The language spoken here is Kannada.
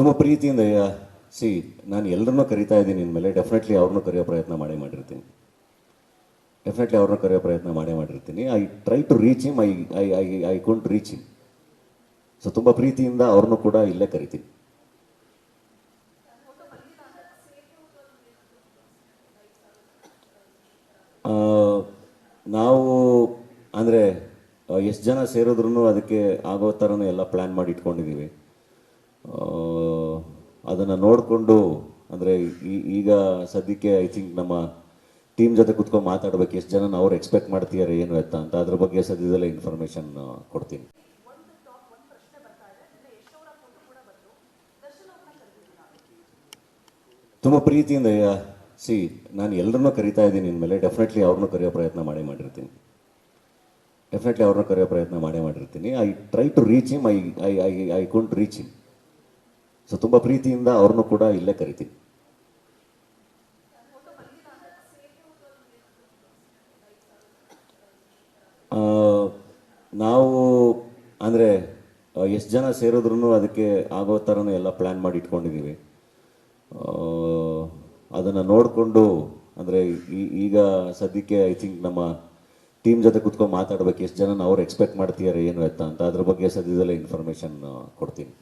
ತುಂಬ ಪ್ರೀತಿಯಿಂದ ಸಿ, ನಾನು ಎಲ್ಲರನ್ನೂ ಕರಿತಾ ಇದ್ದೀನಿ ಇನ್ಮೇಲೆ ಡೆಫಿನೆಟ್ಲಿ ಅವ್ರನ್ನೂ ಕರೆಯೋ ಪ್ರಯತ್ನ ಮಾಡೇ ಮಾಡಿರ್ತೀನಿ. ಡೆಫಿನೆಟ್ಲಿ ಅವ್ರನ್ನೂ ಕರೆಯೋ ಪ್ರಯತ್ನ ಮಾಡೇ ಮಾಡಿರ್ತೀನಿ. I try to reach him I I I I can't reach him so ತುಂಬ ಪ್ರೀತಿಯಿಂದ ಅವ್ರನ್ನೂ ಕೂಡ ಇಲ್ಲೇ ಕರಿತೀನಿ. ನಾವು, ಅಂದರೆ, ಎಷ್ಟು ಜನ ಸೇರಿದ್ರು ಅದಕ್ಕೆ ಆಗೋ ಥರನೇ ಎಲ್ಲ ಪ್ಲ್ಯಾನ್ ಮಾಡಿ ಇಟ್ಕೊಂಡಿದ್ದೀವಿ. ಅದನ್ನು ನೋಡಿಕೊಂಡು, ಅಂದರೆ ಈಗ ಸದ್ಯಕ್ಕೆ ಐ ಥಿಂಕ್ ನಮ್ಮ ಟೀಮ್ ಜೊತೆ ಕುತ್ಕೊಂಡು ಮಾತಾಡ್ಬೇಕು, ಎಷ್ಟು ಜನ ಅವ್ರು ಎಕ್ಸ್ಪೆಕ್ಟ್ ಮಾಡ್ತಿದ್ದಾರೆ ಏನು ಎತ್ತ ಅಂತ ಅದ್ರ ಬಗ್ಗೆ ಸದ್ಯದಲ್ಲೇ ಇನ್ಫಾರ್ಮೇಷನ್ ಕೊಡ್ತೀನಿ. ತುಂಬ ಪ್ರೀತಿಯಿಂದ ಸಿ, ನಾನು ಎಲ್ಲರನ್ನೂ ಕರಿತಾ ಇದ್ದೀನಿ ಇನ್ಮೇಲೆ ಡೆಫಿನೆಟ್ಲಿ ಅವ್ರನ್ನೂ ಕರೆಯೋ ಪ್ರಯತ್ನ ಮಾಡೇ ಮಾಡಿರ್ತೀನಿ. ಡೆಫಿನೆಟ್ಲಿ ಅವ್ರನ್ನೂ ಕರೆಯೋ ಪ್ರಯತ್ನ ಮಾಡೇ ಮಾಡಿರ್ತೀನಿ. I try to reach him I I I I can't reach him so ತುಂಬ ಪ್ರೀತಿಯಿಂದ ಅವ್ರನ್ನೂ ಕೂಡ ಇಲ್ಲೇ ಕರಿತೀನಿ. ನಾವು ಅಂದರೆ ಎಷ್ಟು ಜನ ಸೇರಿದ್ರು ಅದಕ್ಕೆ ಆಗೋ ಥರನೂ ಎಲ್ಲ ಪ್ಲ್ಯಾನ್ ಮಾಡಿ ಇಟ್ಕೊಂಡಿದ್ದೀವಿ ಅದನ್ನು ನೋಡಿಕೊಂಡು, ಅಂದರೆ ಈಗ ಸದ್ಯಕ್ಕೆ ಐ ಥಿಂಕ್ ನಮ್ಮ ಟೀಮ್ ಜೊತೆ ಕುತ್ಕೊಂಡು ಮಾತಾಡ್ಬೇಕು, ಎಷ್ಟು ಜನ ಅವ್ರು ಎಕ್ಸ್ಪೆಕ್ಟ್ ಮಾಡ್ತಿದ್ದಾರೆ ಏನು ಎತ್ತ ಅಂತ ಅದ್ರ ಬಗ್ಗೆ ಸದ್ಯದಲ್ಲೇ ಇನ್ಫಾರ್ಮೇಷನ್ ಕೊಡ್ತೀನಿ.